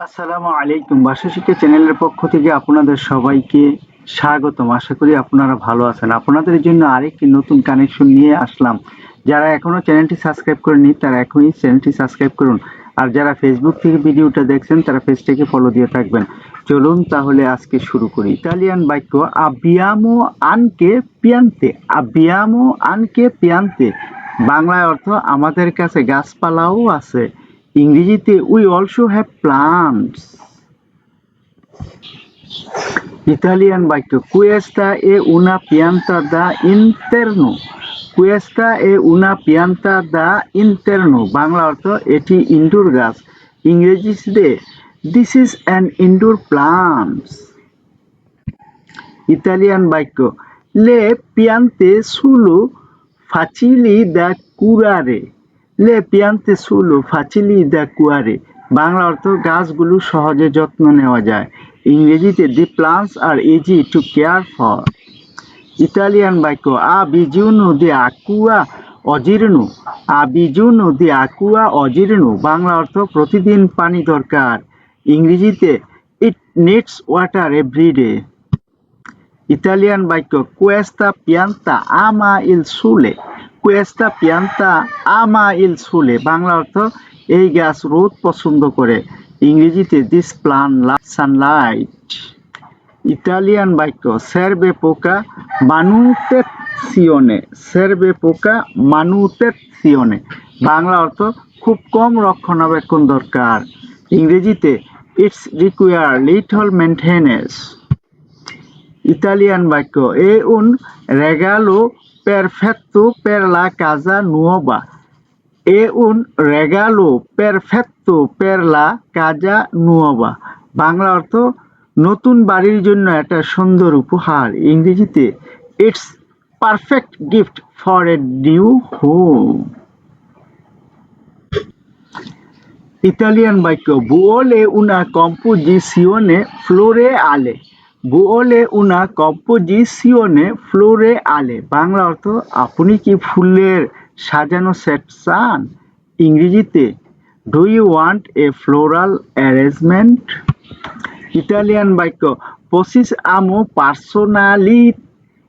আসসালামু আলাইকুম। ভাষা শিক্ষা চ্যানেলের পক্ষ থেকে আপনাদের সবাইকে স্বাগতম। আশা করি আপনারা ভালো আছেন। আপনাদের জন্য আরেকটি নতুন কানেকশন নিয়ে আসলাম। যারা এখনও চ্যানেলটি সাবস্ক্রাইব করেনি তারা এখনই চ্যানেলটি সাবস্ক্রাইব করুন। আর যারা ফেসবুক থেকে ভিডিওটা দেখছেন, তারা পেজটাকে ফলো দিয়ে থাকবেন। চলুন তাহলে আজকে শুরু করি। ইতালিয়ান বাক্য আবিয়ামো আনকে পিয়ান্তে। আবিয়ামো আনকে পিয়ান্তে। বাংলায় অর্থ, আমাদের কাছে গাছপালাও আছে। ইংরেজিতে we also have plants Italian বাক্য কুয়েস্তা এ উনা পিয়ান্তা দা ইন্টারনো কুয়েস্তা এ উনা পিয়ান্তা দা ইন্টারনো বাংলা অর্থ, এটি ইনডোর গাছ। ইংরেজিতে this is an indoor plants Italian বাক্য লে পিয়ান্তে সুলু ফাচিলি দা কুরারে লে পিয়ান্তে সুলু ফাচিলি দা কুয়ারে। বাংলা অর্থ, গাছগুলো সহজে যত্ন নেওয়া যায়। ইংরেজিতে the plants are easy to care for. Italian বাক্য, আ বিজুনু দি আকুয়া অজীর্ণু। আ বিজুনু দি আকুয়া অজীর্ণু। বাংলা অর্থ, প্রতিদিন পানি দরকার। ইংরেজিতে, it needs water every day. Italian বাক্য, কুয়েস্তা পিয়ান্তা আমা ইল সুলে। কুয়েস্তা পিয়ান্তা আমা ইল সুলে, বাংলা অর্থ এই গাছ রোদ পছন্দ করে। ইংরেজিতে দিস প্লান সানলাইট ইতালিয়ান বাক্য সেরবে পোকা মানুতেসিওনে সেরবে পোকা মানুতেসিওনে বাংলা অর্থ খুব কম রক্ষণাবেক্ষণ দরকার। ইংরেজিতে it's require little maintenance Italian বাক্য, এ উন regalo perfetto per la casa nuova. এ un regalo perfetto per la casa nuova. Bangla অর্থ নতুন বাড়ির জন্য একটা সুন্দর উপহার। ইংরেজিতে it's perfect gift for a new home Italian বাক্য বুওলে উনা কম্পোজিশিওনে ফ্লোরে আলে বুওলে উনা কম্পোজিশিওনে ফ্লোরে আলে। বাংলা অর্থ, আপনি কি ফুলের সাজানো সেট চান? ইংরেজিতে do you want a floral arrangement Italian বাক্য, পঁচিশ আমো পার্সোনালিট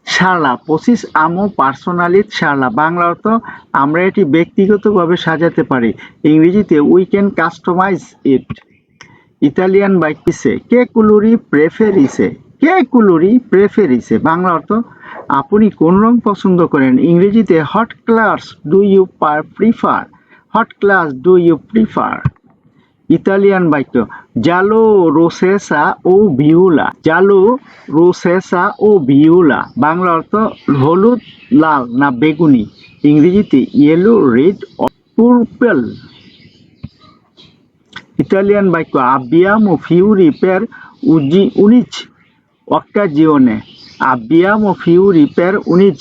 সারলা পঁচিশ আমো পার্সোনালিট সারলা বাংলা অর্থ, আমরা এটি ব্যক্তিগতভাবে সাজাতে পারি। ইংরেজিতে we can customise it Italian বাক্যিসে কে কুলুরি প্রেফেরিসে? কে কুলুরি প্রেফেরিসে বাংলা অর্থ, আপনি কোন রং পছন্দ করেন? ইংরেজিতে what colours do you per prefer what colours do you prefer Italian বাক্য জালো রোসেসা ও ভিউলা জালো রোসেসা ও ভিউলা বাংলা অর্থ, হলুদ, লাল না বেগুনি? ইংরেজিতে ইয়েলো রেড পার্পল ইতালিয়ান বাক্য আবিয়ামো ফিউরি পের উজি উনিচ অক্কাজিওনে। আবিয়ামো ফিউরি পের উনিচ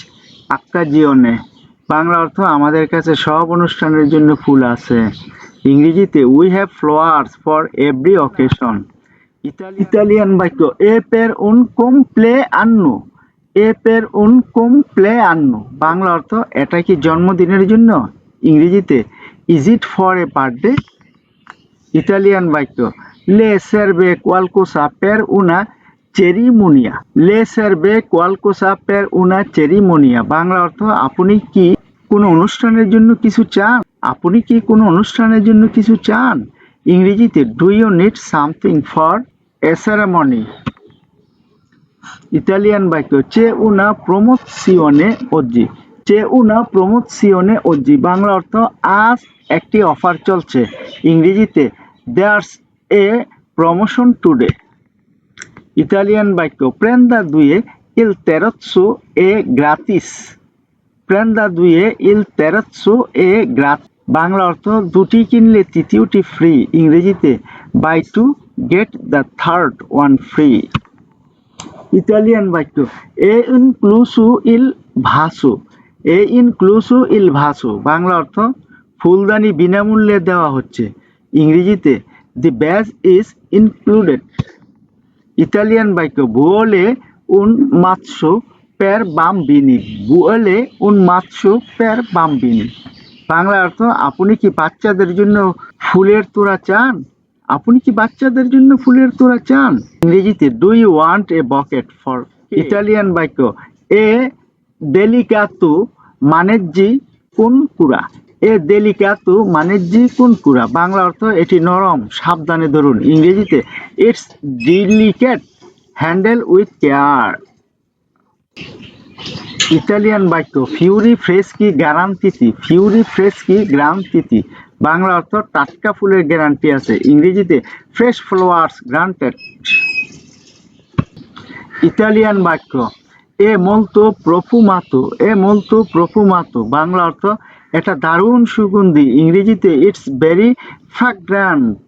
আক্কাজিওনে। বাংলা অর্থ আমাদের কাছে সব অনুষ্ঠানের জন্য ফুল আছে। ইংরেজিতে we have flowers for every occasion Italian বাক্য, এ পের উন কোম প্লে আন্নু। এ পের উন কোম প্লে আন্নু। বাংলা অর্থ, এটা কি জন্মদিনের জন্য? ইংরেজিতে is it for a birthday Italian বাক্য, লে সেরবে কোয়ালকোসা পের উনা চেরিমোনিয়া। লে সেরবে কোয়ালকোসা পের উনা চেরিমোনিয়া। বাংলা অর্থ, আপনি কি কোনো অনুষ্ঠানের জন্য কিছু চান? আপনি কি কোনো অনুষ্ঠানের জন্য কিছু চান? ইংরেজিতে do you need something for a ceremony Italian বাক্য, চে উনা প্রমোদ প্রমোসিওনে অজ্জি। চে উনা প্রমোদ প্রমোসিওনে অজ্জি। বাংলা অর্থ, আজ একটি অফার চলছে। ইংরেজিতে, there's a promotion today. Italian বাক্য প্রেন্দা দুয়ে ইল তেরোৎসো এ গ্রাতিস প্রেন্দা দুয়ে ইল তেরোৎসো এ গ্রাত বাংলা অর্থ, দুটি কিনলে তৃতীয়টি ফ্রি ইংরেজিতে buy two get the third one free Italian বাক্য এ ইনক্লুসু ইল ভাসু এ ইন ইনক্লুসু ইল ভাসু বাংলা অর্থ, ফুলদানি বিনামূল্যে দেওয়া হচ্ছে. ইংরেজিতে the badge is included Italian বাক্য বুয়োলে উন মাৎসো পের বাম্বিনি বুয়োলে উন মাৎসো পের বাম্বিনি বাংলা অর্থ আপনি কি বাচ্চাদের জন্য ফুলের তোড়া চান? আপনি কি বাচ্চাদের জন্য ফুলের তোড়া চান? ইংরেজিতে do you want a bouquet for Italian বাক্য এ ডেলিকাতু মানেজি কোন কুড়া। এ ডেলিকাতু মানেজি কোন কুড়া বাংলা অর্থ এটি নরম, সাবধানে ধরুন। ইংরেজিতে it's delicate handle with care Italian বাক্য ফিউরি ফ্রেস্কি গ্যারান্তিতি ফিউরি ফ্রেস্কি গ্রান্তিতি বাংলা অর্থ, টাটকা ফুলের গ্যারান্টি আছে। ইংরেজিতে ফ্রেশ ফ্লাওয়ার্স গ্রান্টেড ইতালিয়ান বাক্য, এ মলতো প্রফুমাতো, এ মলতো প্রফুমাতো। বাংলা অর্থ এটা দারুণ সুগন্ধি। ইংরেজিতে ইটস ভেরি ফ্রাগ্রান্ট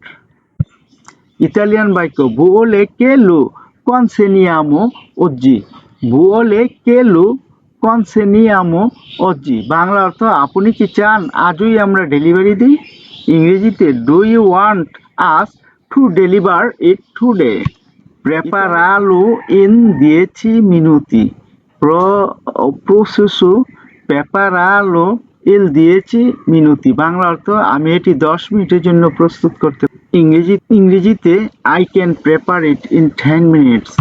ইতালিয়ান বাক্য বুওলে কেলু কনসেনিয়ামো ওজি বুওলে কেলু কনসেনিয়ামো ওজি বাংলা অর্থ, আপনি কি চান আজই আমরা ডেলিভারি দিই? ইংরেজিতে do you want us to deliver it today প্রেপারালু ইন দিয়েছি মিনুতি প্রো প্রসেসু প্রেপারালো ইল দিয়েছি, মিনুতি। বাংলা অর্থ আমি এটি দশ মিনিটের জন্য প্রস্তুত করতে ইংরেজি ইংরেজিতে I can prepare it in ten minutes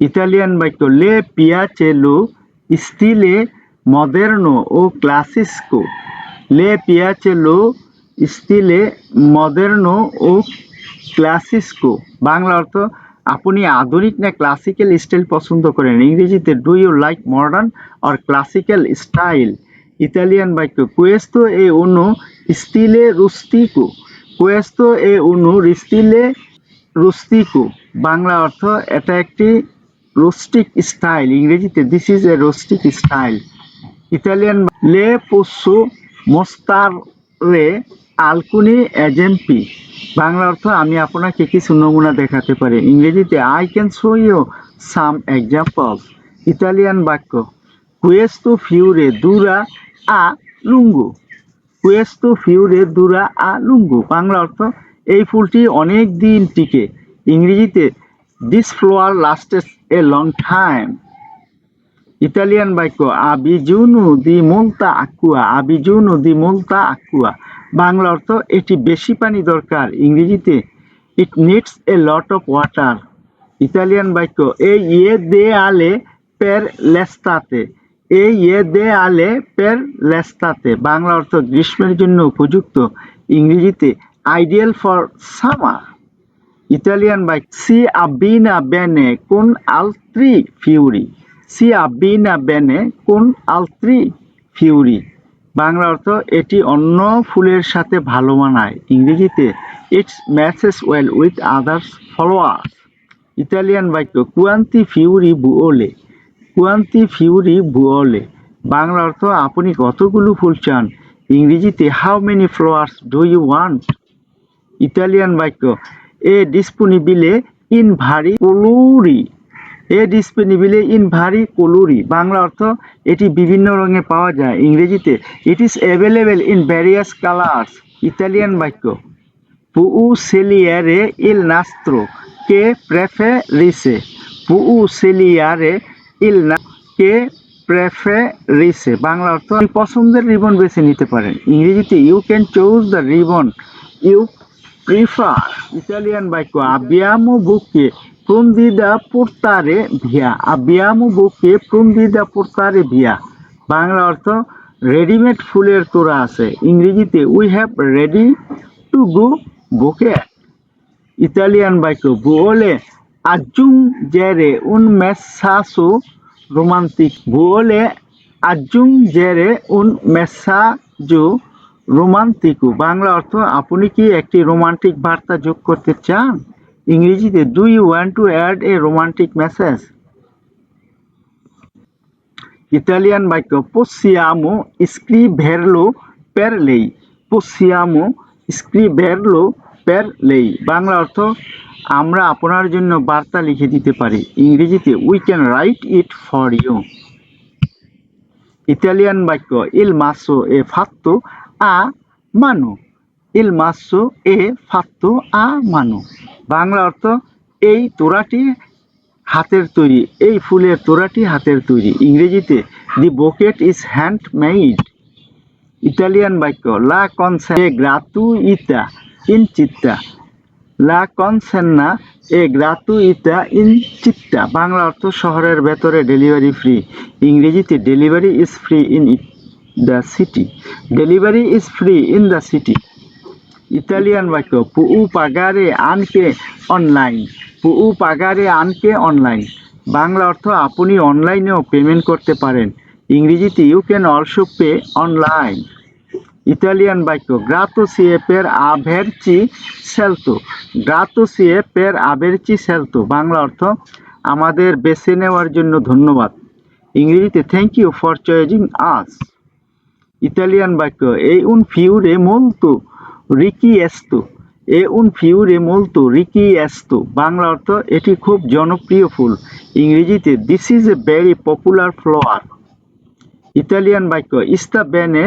Italian বাক্য লে পিয়াচেলো স্টিলে মদেরনো ও ক্লাসিস্কো লে পিয়াচেলো স্টিলে মদেরনো ও ক্লাসিস্কো বাংলা অর্থ আপনি আধুনিক না ক্লাসিক্যাল স্টাইল পছন্দ করেন? ইংরেজিতে do you like modern or classical style Italian বাক্য কুয়েস্তো এ উনো স্টিলে রুস্টিকো কুয়েস্তো এ উনো স্টিলে রুস্টিকো বাংলা অর্থ, এটা একটি রোস্টিক স্টাইল ইংরেজিতে this is a rustic style Italian লে পোসো মোস্তারে আলকুনি এজেম্পি বাংলা অর্থ, আমি আপনাকে কিছু নমুনা দেখাতে পারি? ইংরেজিতে I can show you some example Italian বাক্য কুয়েস্তো ফিউরে দুরা আ লুঙ্গু কুয়েস্তো ফিউরে দুরা আ লুঙ্গু বাংলা অর্থ, এই ফুলটি অনেক দিন টিকে। ইংরেজিতে this flower lasts a long time Italian বাক্য আবিজুনু দি মোলতা আকুয়া আবিজুনু দি মোলতা আকুয়া বাংলা অর্থ, এটি বেশি পানি দরকার। ইংরেজিতে it needs a lot of water Italian বাক্য এই ইয়ে দে আলে পের লেস্তাতে। এ ইয়ে দে আলে পের লেস্তাতে। বাংলা অর্থ, গ্রীষ্মের জন্য উপযুক্ত। ইংরেজিতে আইডিয়াল ফর সামার ইতালিয়ান বাইক সি আবিনা বেনে কোন আলত্রি ফিউরি সি আবিনা বেনে কোন আলত্রি ফিউরি বাংলা অর্থ এটি অন্য ফুলের সাথে ভালো মানায়। ইংরেজিতে it's matches well with others flowers Italian বাক্য কুয়ান্তি ফিউরি বুওলে কুয়ান্তি ফিউরি বুওলে বাংলা অর্থ, আপনি কতগুলো ফুল চান? ইংরেজিতে how many flowers do you want Italian বাক্য এ ডিসপোনিবিলে ইন ভারি কলুরি এ ডিসপোনিবিলে ইন ভারি কলুরি বাংলা অর্থ এটি বিভিন্ন রঙে পাওয়া যায়। ইংরেজিতে it is available in various colours Italian বাক্য। পুউ সেলিয়ারে ইল নাস্ত্রো কে প্রেফে প্রেফেরিসে পুউ সেলিয়ারে ইল না কে প্রেফেরিসে বাংলা অর্থ পছন্দের রিবন বেছে নিতে পারেন। ইংরেজিতে you can choose the ribbon you prefer Italian বাক্য। আবিয়ামো বুকে প্রন্দিদা পোর্তারে ভিয়া আবিয়ামো বুকে প্রন্দিদা পোর্তারে ভিয়া। বাংলা অর্থ রেডিমেড ফুলের তোড়া আছে। ইংরেজিতে we have ready to go bouquet Italian বাক্য বুওলে aggiungere un messaggio romantico vuole aggiungere un messaggio romantico Bangla অর্থ, আপনি কি একটি রোমান্টিক বার্তা যোগ করতে চান? ইংরেজিতে do you want to add a romantic message Italian বাক্য, possiamo scriverlo per lei. Possiamo scriverlo per লেই বাংলা অর্থ, আমরা আপনার জন্য বার্তা লিখে দিতে পারি। ইংরেজিতে we can write it for you Italian বাক্য ইল মাসো এ ফাত্তো আ মানু ইল মাসো এ ফাত্তো আ মানু বাংলা অর্থ এই তোড়াটি হাতের তৈরি, এই ফুলের তোড়াটি হাতের তৈরি। ইংরেজিতে, the bouquet is hand made Italian বাক্য। লা কনসে গ্রাতু ইতা ইন চিত্তা লা কনসেন্না এ গ্রাতুইতা ইন চিত্তা বাংলা অর্থ শহরের ভেতরে ডেলিভারি ফ্রি। ইংরেজিতে, delivery is free in the city delivery is free in the city Italian বাক্য পুউ পাগারে আনকে অনলাইন পুউ পাগারে আনকে অনলাইন বাংলা অর্থ আপনি অনলাইনেও পেমেন্ট করতে পারেন। ইংরেজিতে you can also pay online Italian বাক্য গ্রাতো সিয়ে পের আভেরচি সেলতো। গ্রাতো সিয়ে পের আভেরচি সেলতো, বাংলা অর্থ আমাদের বেছে নেওয়ার জন্য ধন্যবাদ। ইংরেজিতে thank you for choosing us Italian বাক্য এই উন ফিউরে molto রিকিয়েস্তো এ উন ফিউরে molto রিকিয়েস্তো বাংলা অর্থ, এটি খুব জনপ্রিয় ফুল। ইংরেজিতে this is a very popular flower Italian বাক্য ইস্তা বেনে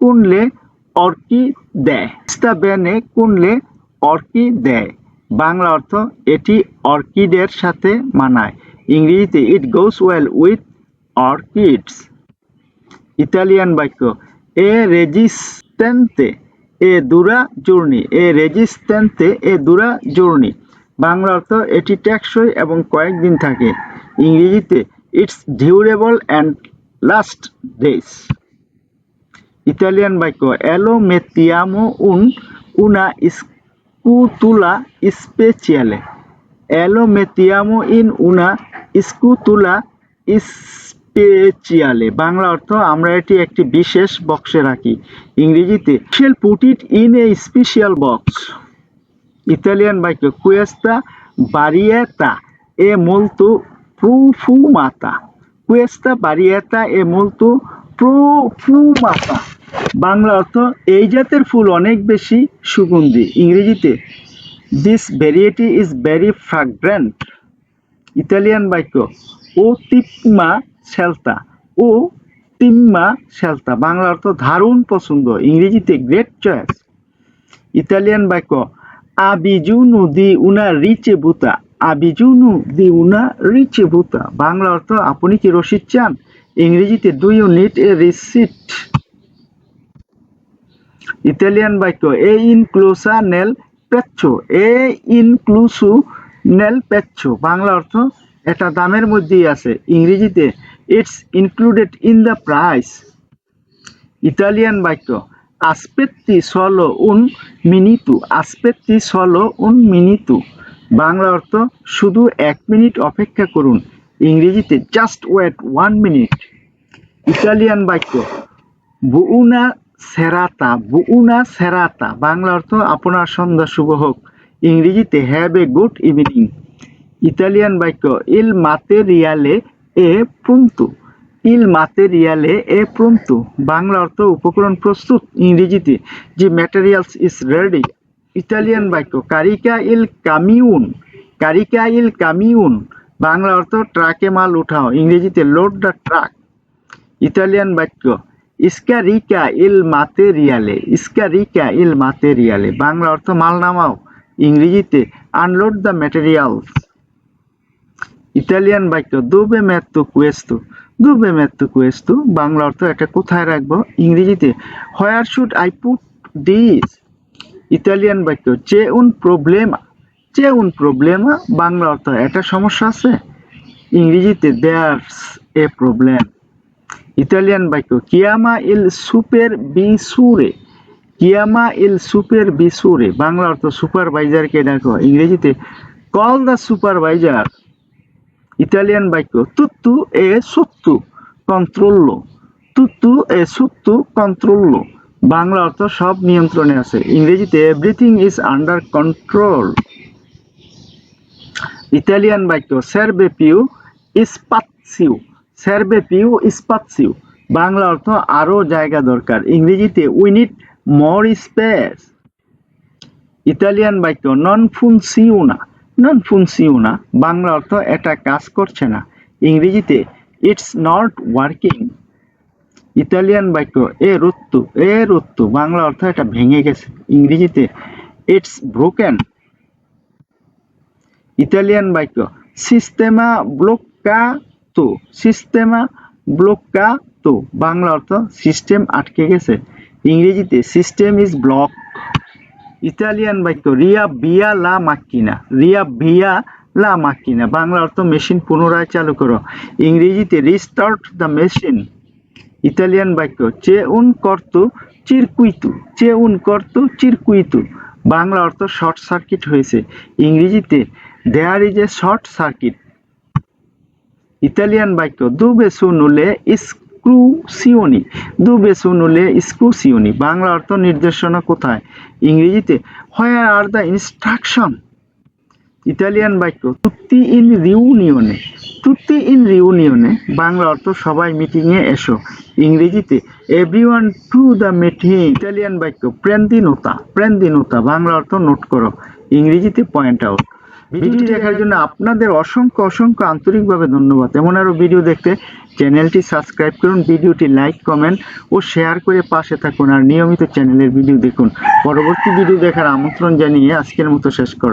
কুনলে অর্কি দেয় ইস্তা বেনে কুনলে অর্কি দেয় বাংলা অর্থ, এটি অর্কিডের সাথে মানায়। ইংরেজিতে it goes well with orchids Italian বাক্য এ রেজিস্টেন্তে এ দুরা জুর্নি এ রেজিস্টেন্তে এ দুরা জুর্নি বাংলা অর্থ, এটি টেকসই এবং কয়েকদিন থাকে। ইংরেজিতে it's durable and last days Italian বাক্য এলো মেতিয়ামো উন উনা স্কুতুলা স্পেচিয়ালে এলো মেতিয়ামো ইন উনা স্কুতুলা স্পেচিয়ালে বাংলা অর্থ আমরা এটি একটি বিশেষ বক্সে রাখি। ইংরেজিতে shall put it in a special box Italian বাক্য কুয়েস্তা বারিয়েতা এ molto profumata. কুয়েস্তা বারিয়েতা এ molto profumata. বাংলা অর্থ, এই জাতের ফুল অনেক বেশি সুগন্ধি। ইংরেজিতে this variety is very fragrant Italian বাক্য ও তিপ্মা সেলতা। ও তিম্মা সেলতা। বাংলা অর্থ দারুণ পছন্দ, ইংরেজিতে গ্রেট চয়েস ইতালিয়ান বাক্য আবিজুনু দি উনা রিচে বুতা আবিজুনু দি উনা রিচে বুতা বাংলা অর্থ, আপনি কি রসিদ চান? ইংরেজিতে do you need a receipt Italian বাক্য এ ইনক্লুসা নেল পেচ্ছো এ ইনক্লুসু নেল পেচ্ছো বাংলা অর্থ, এটা দামের মধ্যেই আছে। ইংরেজিতে it's included in the price Italian বাক্য আসপেত্তি সলো উন মিনিতু আসপেত্তি সলো উন মিনিতু বাংলা অর্থ শুধু এক মিনিট অপেক্ষা করুন। ইংরেজিতে just wait one minute Italian বাক্য বুউনা সেরাতা বুউনা সেরাতা বাংলা অর্থ আপনার সন্ধ্যা শুভ হোক ইংরেজিতে have a good evening Italian বাক্য ইল মাতেরিয়ালে এ প্রন্তু। ইল মাতেরিয়ালে এ প্রন্তু। বাংলা অর্থ উপকরণ প্রস্তুত। ইংরেজিতে the materials is ready. Italian বাক্য, কারিকা ইল কামিউন। কারিকা ইল কামিউন। বাংলা অর্থ, ট্রাকে মাল উঠাও। ইংরেজিতে, লোড দ্য ট্রাক। ইতালিয়ান বাক্য, ইস্কারিকা ইল মাতেরিয়ালে। ইস্কারিকা ইল মাতেরিয়ালে। বাংলা অর্থ, মাল নামাও। ইংরেজিতে, আনলোড দ্য ম্যাটেরিয়ালস। ইতালিয়ান বাক্য দুবে মেত্তু কুয়েস্তু দুবে মেত্তু কুয়েস্তু বাংলা অর্থ এটা কোথায় রাখব? ইংরেজিতে where should I put this Italian বাক্য চে উন প্রবলেমা চে উন প্রবলেমা বাংলা অর্থ, এটা সমস্যা আছে? ইংরেজিতে দেয়ার্স এ প্রবলেম ইতালিয়ান বাক্য কিয়ামা ইল সুপের বিসুরে কিয়ামা ইল সুপের বিসুরে বাংলা অর্থ সুপারভাইজারকে ডাকো। ইংরেজিতে কল দ্য সুপারভাইজার ইতালিয়ান বাক্য তুত্তু এ সুত্তু কন্ট্রোল্লো তুত্তু এ সুত্তু কন্ট্রোল্লো বাংলা অর্থ সব নিয়ন্ত্রণে আছে। ইংরেজিতে, everything is under control Italian বাক্য সেরবে পিউ ইস্পাতসিউ সেরবে পিউ ইস্পাতসিউ বাংলা অর্থ আরও জায়গা দরকার। ইংরেজিতে we need more space Italian বাক্য নন ফুনসিউনা নন ফুনসিউনা বাংলা অর্থ এটা কাজ করছে না। ইংরেজিতে ইটস নট ওয়ার্কিং ইতালিয়ান বাক্য, এ রুত্তু এ রুত্তু, বাংলা অর্থ এটা ভেঙে গেছে। ইংরেজিতে ইটস ব্রোকেন ইতালিয়ান বাক্য, সিস্টেমা ব্লকাতো সিস্টেমা ব্লকাতো, বাংলা অর্থ সিস্টেম আটকে গেছে। ইংরেজিতে সিস্টেম ইজ ব্লক ইতালিয়ান বাক্য রিয়া বিয়া লা মাক্কিনা, রিয়া ভিয়া লা মাক্কিনা। বাংলা অর্থ মেশিন পুনরায় চালু করো। ইংরেজিতে রিস্টার্ট দ্য মেশিন ইতালিয়ান বাক্য চে উন কর্তু চিরকুইতু, চে উন কর্তু চিরকুইতু। বাংলা অর্থ শর্ট সার্কিট হয়েছে। ইংরেজিতে there is a short circuit Italian বাক্য দুবে সুনুলে স্ক্রুসিওনি দুবে সুনুলে স্ক্রুসিওনি বাংলা অর্থ নির্দেশনা কোথায়? ইংরেজিতে where are the instruction Italian বাক্য তুত্তি ইন রিউনিয়নে তুত্তি ইন রিউনিয়নে বাংলা অর্থ, সবাই মিটিংয়ে এসো। ইংরেজিতে everyone to the meeting Italian বাক্য প্রেন্দিনোতা প্রেন্দিনোতা বাংলা অর্থ নোট করো। ইংরেজিতে পয়েন্ট আউট ভিডিওটি দেখার জন্য আপনাদের অসংখ্য অসংখ্য আন্তরিকভাবে ধন্যবাদ। এমন আরও ভিডিও দেখতে চ্যানেলটি সাবস্ক্রাইব করুন, ভিডিওটি লাইক, কমেন্ট ও শেয়ার করে পাশে থাকুন আর নিয়মিত চ্যানেলের ভিডিও দেখুন। পরবর্তী ভিডিও দেখার আমন্ত্রণ জানিয়ে আজকের মতো শেষ করলাম।